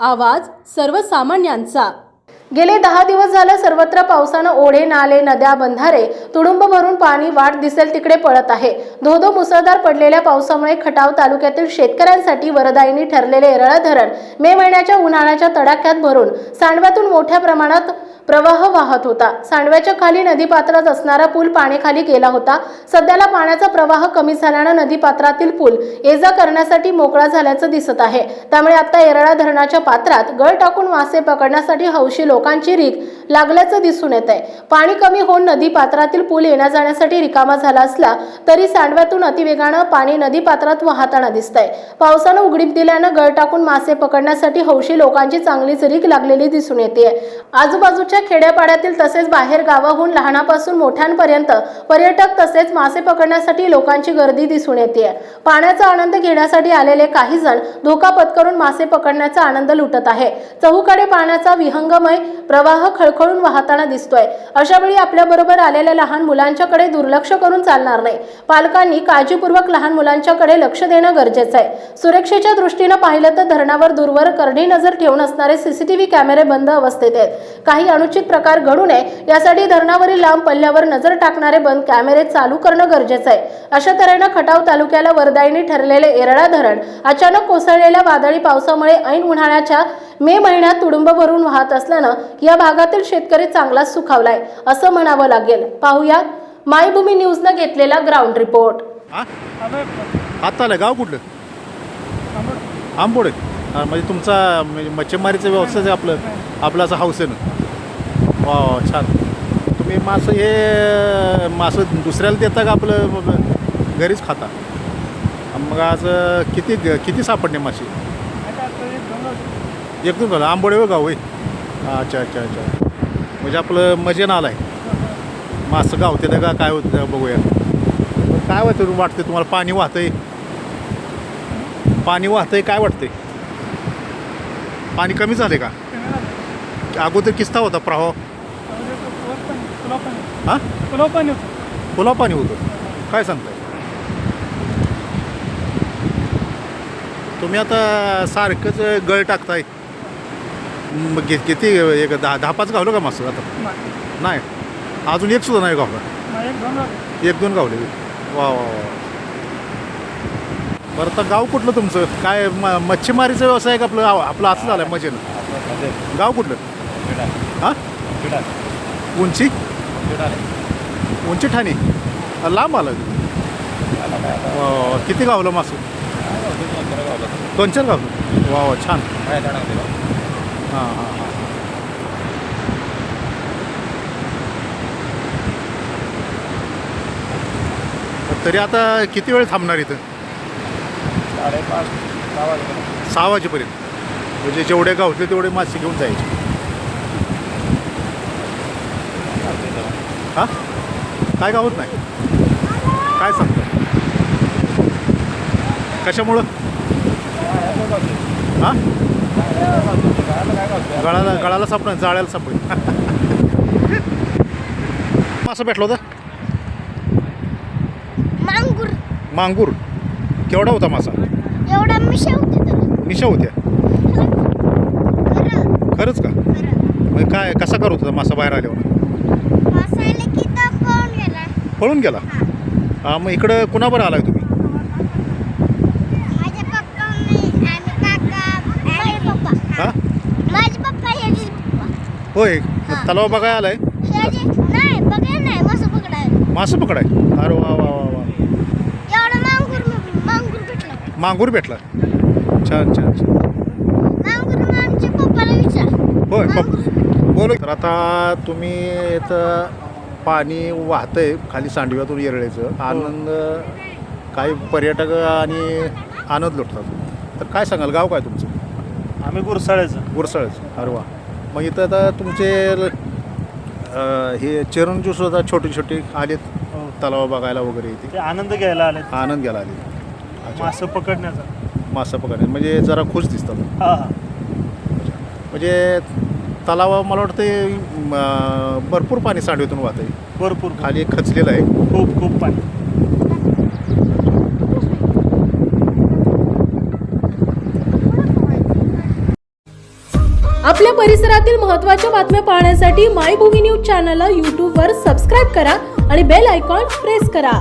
आवाज सर्वसामान्यांचा. गेले दहा दिवस झालं सर्वत्र पावसानं ओढे नाले नद्या बंधारे तुडुंब भरून पाणी वाट दिसेल तिकडे पळत आहे. धोधो मुसळधार पडलेल्या पावसामुळे खटाव तालुक्यातील शेतकऱ्यांसाठी वरदायिनी ठरलेले रळ धरण मे महिन्याच्या उन्हाळ्याच्या तडाख्यात भरून सांडव्यातून मोठ्या प्रमाणात प्रवाह वाहत होता. सांडव्याच्या खाली नदीपात्रात असणारा पूल पाण्याखाली गेला होता. सध्याला पाण्याचा प्रवाह कमी झाल्यानं नदीपात्रातील पूल ये जा करण्यासाठी मोकळा झाल्याचं दिसत आहे. त्यामुळे आता येरळा धरणाच्या पात्रात गळ टाकून मासे पकडण्यासाठी हौशी लोकांची रीक लागल्याचं दिसून येत आहे पाणी कमी होऊन नदीपात्रातील पूल येण्या जाण्यासाठी रिकामा झाला असला तरी सांडव्यातून अतिवेगानं पाणी नदीपात्रात वाहताना दिसत आहे पावसानं उघडीप दिल्यानं गळ टाकून मासे पकडण्यासाठी हौशी लोकांची चांगलीच रीक लागलेली दिसून येते आजूबाजूच्या खेड्यापाड्यातील तसेच बाहेर गावाहून लहानापासून मोठ्यांपर्यंत पर्यटक तसेच मासे पकडण्यासाठी लोकांची गर्दी दिसून येते. पाण्याचा आनंद घेण्यासाठी आलेले काही जण धोका पत्करून मासे पकडण्याचा आनंद लुटत आहे. चहूकडे पाण्याचा विहंगमय प्रवाह खळखळून वाहताना दिसतोय. अशा वेळी आपल्या बरोबर आलेल्या लहान मुलांच्याकडे दुर्लक्ष करून चालणार नाही. पालकांनी काळजीपूर्वक लहान मुलांच्याकडे लक्ष देणं गरजेचं आहे. सुरक्षेच्या दृष्टीनं पाहिलं तर धरणावर दूरवर करडी नजर ठेवून असणारे सीसीटीव्ही कॅमेरे बंद अवस्थेत आहेत. काही अनुचित प्रकार घडू नये यासाठी धरणावरील लांब पल्ल्यावर नजर टाकणारे बंद कॅमेरे चालू करणं गरजेचं आहे. अशा तऱ्हेनं खटाव तालुक्याला वरदायिनी ठरलेले एरळा धरण अचानक कोसळलेल्या वादळी पावसामुळे ऐन उन्हाळ्याच्या मे महिन्यात तुडुंब भरून वाहत असल्यानं या भागातील शेतकरी चांगलाच सुखावलाय असं म्हणावं लागेल. पाहूया मायभूमी न्यूजनं घेतलेला ग्राउंड रिपोर्ट. आलं गाव कुठलं? आंबोडे. म्हणजे तुमचा म्हणजे मच्छीमारीचा व्यवसाय आहे आपलं आपला असं हाऊस आहे ना. वा वा छान. तुम्ही मासं हे मासं दुसऱ्याला देता का आपलं मग घरीच खाता? मग आज किती किती सापडणे मासे एकदम झालं आंबोडे गाव होय? अच्छा अच्छा अच्छा. म्हणजे आपलं मजेनं आलं आहे मासं गावते का काय होतं बघूया. पण काय वाटतं वाटतं तुम्हाला पाणी वाहतंय? पाणी वाहतंय काय वाटतंय? पाणी कमी झाले का? अगोदर किस्ता होता प्रवाह. हां? फुला पाणी होतं? काय सांगताय? तुम्ही आता सारखंच गळ टाकताय. मग किती एक दहा दहा पाच गावलं का मासं आता? नाही. अजून एक सुद्धा नाही गावला. एक दोन गावले. वा वा वा. बरं तर गाव कुठलं तुमचं? काय म मच्छीमारीचा व्यवसाय का आपलं? आपलं असं झालं आहे मजेनं गाव कुठलं? हां? उंची? उंची ठाणे लांब आलं. किती गावलं मासं? दोन चार गावलं. वा वा छान. हां हां हां. तरी आता किती वेळ थांबणार इथं? सहा वाजेपर्यंत. म्हणजे जेवढे गावले तेवढे मासे घेऊन जायचे. हां? काय गावत नाही? काय सांगतो? कशामुळं? हां? गळाला गळाला सापडा जाळ्याला सापडेल. मासा भेटला होता? मांगूर. मांगूर. केवढा होता मासा? एवढा मिशा होते तर मिशा होत्या? खरं. खरंच का? काय कसा करत होता मासा बाहेर आल्यावर मासायला की तर कोण गेला पळून गेला? हा. मग इकडं कुणाबर आलाय तुम्ही? हा? होय. तलाव बघाय आलाय? मासा पकडाय मासं पकडाय? अरे वा वा वा वा. मांगूर मांगूर भेटला. छान छान छान. होय बोल. तर आता तुम्ही इथं पाणी वाहतंय खाली सांडव्यातून येरळेचं. आनंद काही पर्यटक आणि आनंद लुटतात. तर काय सांगाल गाव काय तुमचं? आम्ही गुरसाळ्याचं गुरसाळच. अरे वा. मग इथं आता तुमचे अं, हे चिरंजीव सुद्धा छोटे छोटे आलेत तलाव बघायला वगैरे इथे. ते आनंद घ्यायला आले आनंद घ्यायला आले मासं पकडण्याचा. मासा पकडणे म्हणजे जरा खुश दिसतात. हा हा. म्हणजे तलावा मला वाटतं भरपूर पाणी सांडवीतून वाहत आहे भरपूर खाली एक खचलेलं आहे. खूप खूप पाणी. आपल्या परिसरातील महत्त्वाच्या बातम्या पाहण्यासाठी मायभूमी न्यूज चॅनलला यूट्यूबवर सबस्क्राईब करा आणि बेल आयकॉन प्रेस करा.